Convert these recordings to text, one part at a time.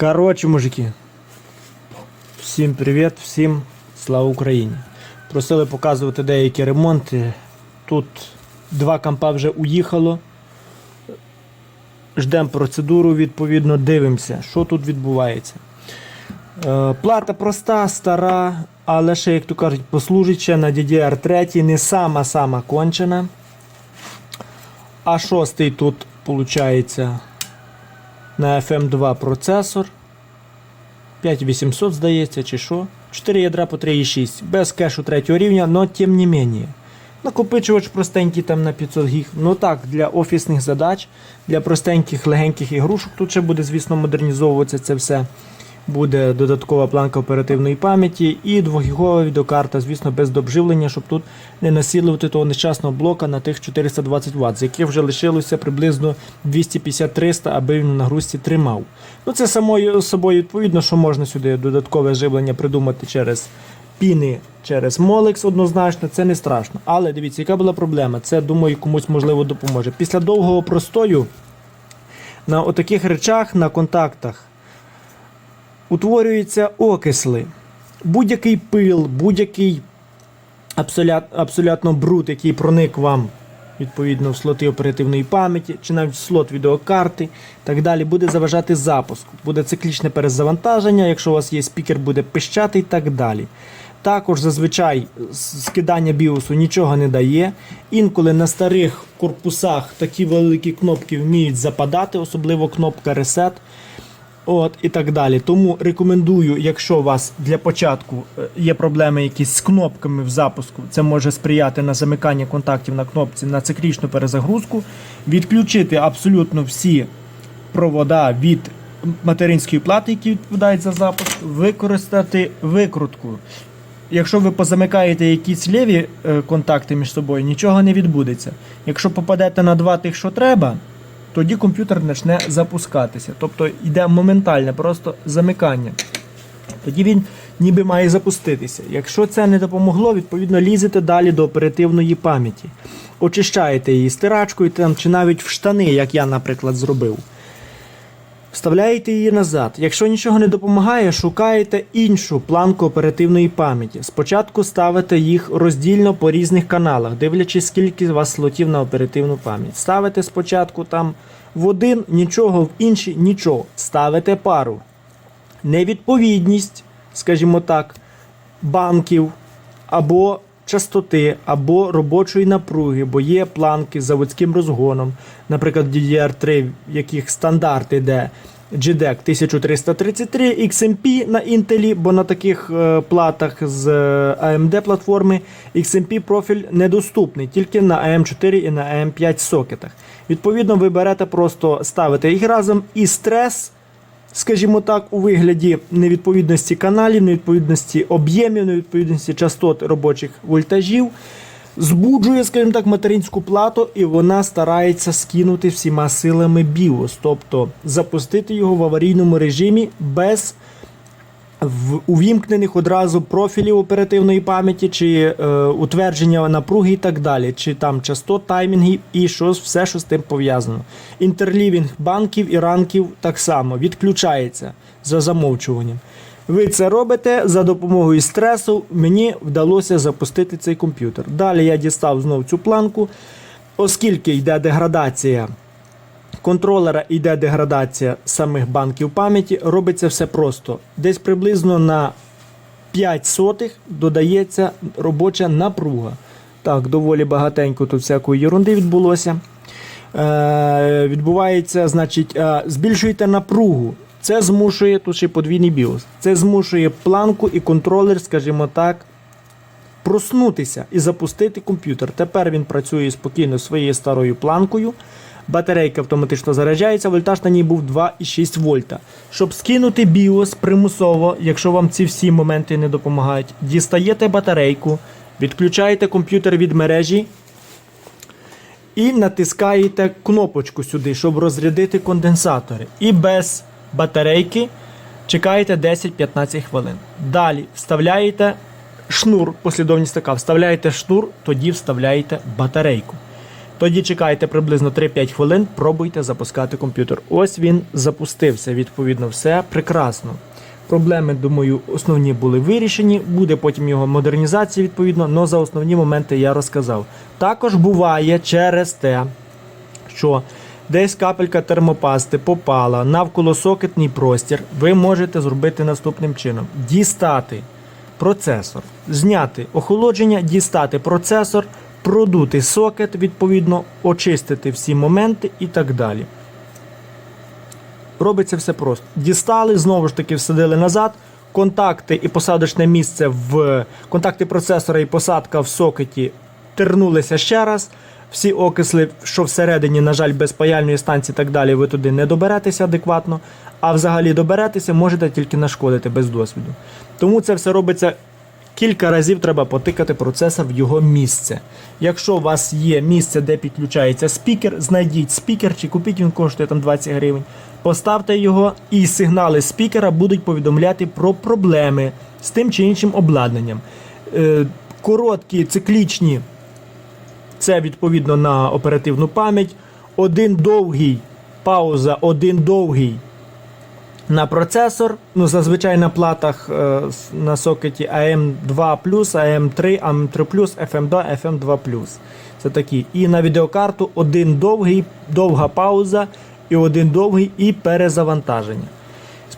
Коротше, мужики. Всім привіт, всім слава Україні. Просили показувати деякі ремонти. Тут два компа вже уїхало. Ждемо процедуру, відповідно, дивимося, що тут відбувається. Е, Плата проста, стара, але ще, як то кажуть, послужить ще на DDR3, не сама-сама кончена. А шостий тут, виходить, на FM2 процесор. 5800, здається, чи що. 4 ядра по 3,6. Без кешу третього рівня, но тим не менее. Накопичувач простенький там на 500 гіг. Ну так, для офісних задач, для простеньких легеньких ігрушок. Тут ще буде, звісно, модернізовуватися це все. Буде додаткова планка оперативної пам'яті і 2-гігова відеокарта, звісно, без добживлення, щоб тут не насилувати того нещасного блока на тих 420 Вт, з яких вже лишилося приблизно 250-300, аби він на нагрузці тримав. Ну це самою собою відповідно, що можна сюди додаткове живлення придумати через піни, через Molex однозначно, це не страшно. Але дивіться, яка була проблема. Це, думаю, комусь можливо допоможе. Після довгого простою на отаких речах, на контактах утворюються окисли. Будь-який пил, будь-який абсолют, абсолютно бруд, який проник вам відповідно в слоти оперативної пам'яті, чи навіть в слот відеокарти, так далі, буде заважати запуску. Буде циклічне перезавантаження, якщо у вас є спікер, буде пищати і так далі. Також зазвичай скидання біосу нічого не дає. Інколи на старих корпусах такі великі кнопки вміють западати, особливо кнопка Reset. От і так далі. Тому рекомендую, якщо у вас для початку е, є проблеми якісь з кнопками в запуску, це може сприяти на замикання контактів на кнопці на циклічну перезагрузку, відключити абсолютно всі провода від материнської плати, які відповідають за запуск, використати викрутку. Якщо ви позамикаєте якісь ліві е, контакти між собою, нічого не відбудеться. Якщо попадете на два тих, що треба, тоді комп'ютер почне запускатися. Тобто йде моментальне просто замикання. Тоді він ніби має запуститися. Якщо це не допомогло, відповідно лізете далі до оперативної пам'яті. Очищаєте її стирачкою чи навіть в штани, як я, наприклад, зробив. Вставляєте її назад. Якщо нічого не допомагає, шукаєте іншу планку оперативної пам'яті. Спочатку ставите їх роздільно по різних каналах, дивлячись, скільки у вас слотів на оперативну пам'ять. Ставите спочатку там в один, нічого, в інший нічого. Ставите пару. Невідповідність, скажімо так, банків або частоти, або робочої напруги, бо є планки з заводським розгоном, наприклад, DDR3, в яких стандарт іде GDEC 1333 XMP на Intel, бо на таких е, платах з е, AMD платформи XMP профіль недоступний, тільки на AM4 і на AM5 сокетах. Відповідно, ви берете просто ставите їх разом і стрес скажімо так, у вигляді невідповідності каналів, невідповідності об'ємів, невідповідності частот робочих вольтажів, збуджує, скажімо так, материнську плату, і вона старається скинути всіма силами BIOS, тобто запустити його в аварійному режимі без в увімкнених одразу профілів оперативної пам'яті, чи е, утвердження напруги і так далі, чи там частот, таймінгів і що, все, що з тим пов'язано. Інтерлівінг банків і ранків так само відключається за замовчуванням. Ви це робите за допомогою стресу. Мені вдалося запустити цей комп'ютер. Далі я дістав знову цю планку, оскільки йде деградація контролера йде деградація самих банків пам'яті. Робиться все просто. Десь приблизно на 5 сотих додається робоча напруга. Так, доволі багатенько тут всякої ерунди відбулося. Е, відбувається, значить, е, збільшуєте напругу. Це змушує, тут ще подвійний біос. Це змушує планку і контролер, скажімо так, проснутися і запустити комп'ютер. Тепер він працює спокійно своєю старою планкою. Батарейка автоматично заряджається, вольтаж на ній був 2,6 вольта. Щоб скинути BIOS примусово, якщо вам ці всі моменти не допомагають, дістаєте батарейку, відключаєте комп'ютер від мережі і натискаєте кнопочку сюди, щоб розрядити конденсатори. І без батарейки чекаєте 10-15 хвилин. Далі вставляєте шнур, послідовність така, вставляєте шнур, тоді вставляєте батарейку. Тоді чекайте приблизно 3-5 хвилин, пробуйте запускати комп'ютер. Ось він запустився. Відповідно, все прекрасно. Проблеми, думаю, основні були вирішені. Буде потім його модернізація, відповідно, але за основні моменти я розказав. Також буває через те, що десь капелька термопасти попала навколо сокетний простір, ви можете зробити наступним чином: дістати процесор, зняти охолодження, дістати процесор, продути сокет, відповідно, очистити всі моменти і так далі. Робиться все просто. Дістали, знову ж таки, всадили назад. Контакти і посадочне місце в контакти процесора і посадка в сокеті тернулися ще раз. Всі окисли, що всередині, на жаль, без паяльної станції і так далі, ви туди не доберетеся адекватно. А взагалі доберетеся, можете тільки нашкодити без досвіду. Тому це все робиться кілька разів треба потикати процесор в його місце. Якщо у вас є місце, де підключається спікер, знайдіть спікер чи купіть він коштує там 20 гривень. Поставте його, і сигнали спікера будуть повідомляти про проблеми з тим чи іншим обладнанням. Е, короткі, циклічні це відповідно на оперативну пам'ять. Один довгий пауза, один довгий на процесор. Ну, зазвичай на платах е, на сокеті AM2, AM3, AM3, FM2, FM2. Це такі. І на відеокарту один довгий, довга пауза, і один довгий і перезавантаження.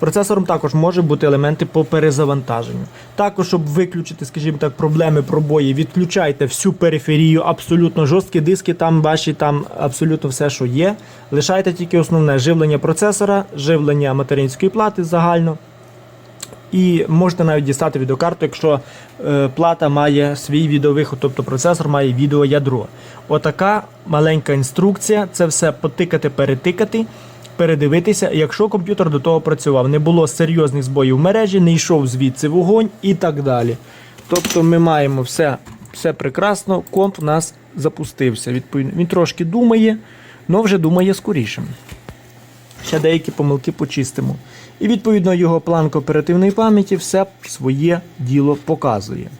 Процесором також може бути елементи по перезавантаженню. Також, щоб виключити, скажімо так, проблеми пробої, відключайте всю периферію, абсолютно жорсткі диски, там ваші, там абсолютно все, що є. Лишайте тільки основне живлення процесора, живлення материнської плати загально. І можете навіть дістати відеокарту, якщо е, плата має свій відеовиход, тобто процесор має відеоядро. Отака маленька інструкція, це все потикати, перетикати, передивитися, якщо комп'ютер до того працював, не було серйозних збоїв в мережі, не йшов звідси вогонь і так далі. Тобто ми маємо все, все прекрасно, комп в нас запустився. Відповідно, він трошки думає, але вже думає скоріше ще деякі помилки почистимо. І відповідно його планка оперативної пам'яті все своє діло показує.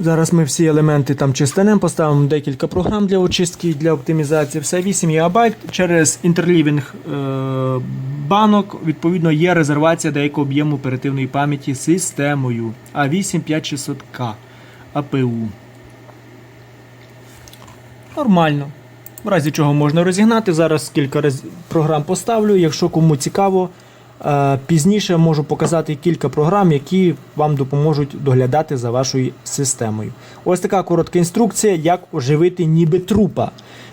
Зараз ми всі елементи там чистенем, поставимо декілька програм для очистки і для оптимізації. Все 8 ГБ через інтерлівінг е- банок. Відповідно, є резервація деякого об'єму оперативної пам'яті системою A8 5600K АПУ. Нормально. В разі чого можна розігнати. Зараз кілька раз програм поставлю. Якщо кому цікаво, пізніше можу показати кілька програм, які вам допоможуть доглядати за вашою системою. Ось така коротка інструкція, як оживити ніби трупа.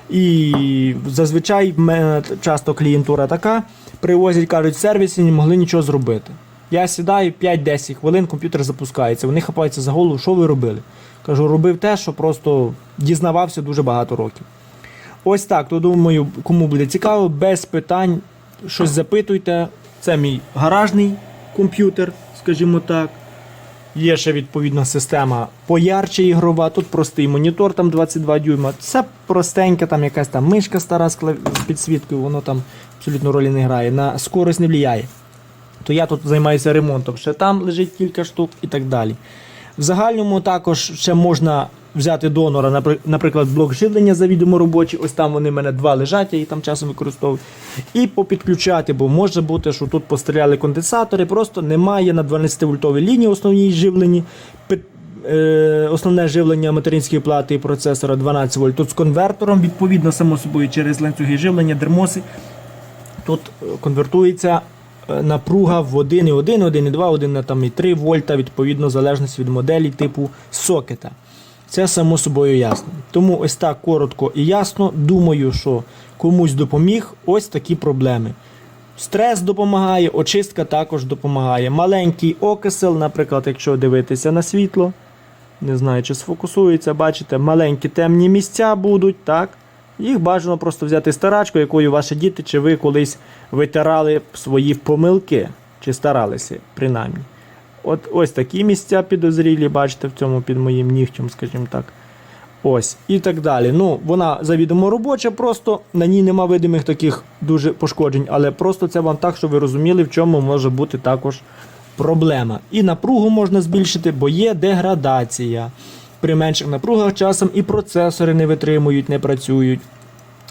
І зазвичай в мене часто клієнтура така, привозять, кажуть, в сервісі не могли нічого зробити. Я сідаю 5-10 хвилин, комп'ютер запускається. Вони хапаються за голову, що ви робили? Кажу, робив те, що просто дізнавався дуже багато років. Ось так, то думаю, кому буде цікаво, без питань щось запитуйте. Це мій гаражний комп'ютер, скажімо так. Є ще відповідна система поярче ігрова. Тут простий монітор, там 22 дюйма. Це простенька, там якась там мишка стара з підсвіткою, воно там абсолютно ролі не грає. На скорость не впливає. То я тут займаюся ремонтом. Ще там лежить кілька штук і так далі. В загальному також ще можна взяти донора, наприклад, блок живлення завідомо робочий. Ось там вони в мене два лежать, я їх там часом використовую. І попідключати, бо може бути, що тут постріляли конденсатори, просто немає на 12-вольтовій лінії основній живленні. Е, Основне живлення материнської плати і процесора 12 вольт. Тут з конвертором, відповідно, само собою через ланцюги живлення, дермоси. Тут е, конвертується напруга в 1,1, 1,2, 1,3 вольта, відповідно, в залежності від моделі типу сокета. Це само собою ясно. Тому ось так коротко і ясно. Думаю, що комусь допоміг ось такі проблеми. Стрес допомагає, очистка також допомагає. Маленький окисел, наприклад, якщо дивитися на світло, не знаю, чи сфокусується, бачите, маленькі темні місця будуть, так? Їх бажано просто взяти старачку, якою ваші діти чи ви колись витирали свої помилки, чи старалися, принаймні. От ось такі місця підозрілі, бачите, в цьому під моїм нігтем, скажімо так. Ось, і так далі. Ну, вона завідомо робоча, просто на ній нема видимих таких дуже пошкоджень, але просто це вам так, щоб ви розуміли, в чому може бути також проблема. І напругу можна збільшити, бо є деградація. При менших напругах часом і процесори не витримують, не працюють.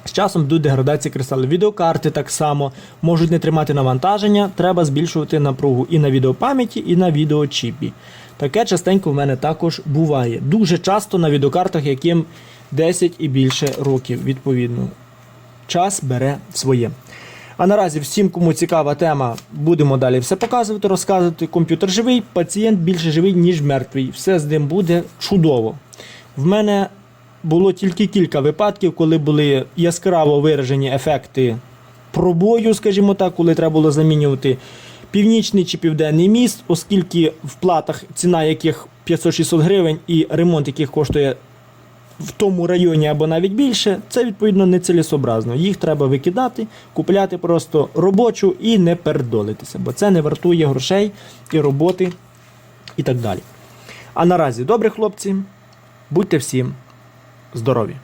З часом йдуть деградації кристалів. Відеокарти так само можуть не тримати навантаження, треба збільшувати напругу і на відеопам'яті, і на відеочіпі. Таке частенько в мене також буває. Дуже часто на відеокартах, яким 10 і більше років, відповідно. Час бере своє. А наразі всім, кому цікава тема, будемо далі все показувати, розказувати. Комп'ютер живий, пацієнт більше живий, ніж мертвий. Все з ним буде чудово. В мене було тільки кілька випадків, коли були яскраво виражені ефекти пробою, скажімо так, коли треба було замінювати північний чи південний міст, оскільки в платах ціна яких 500-600 гривень і ремонт яких коштує в тому районі або навіть більше, це відповідно нецелесообразно. Їх треба викидати, купляти просто робочу і не пердолитися, бо це не вартує грошей і роботи і так далі. А наразі, добре, хлопці, будьте всім здорові!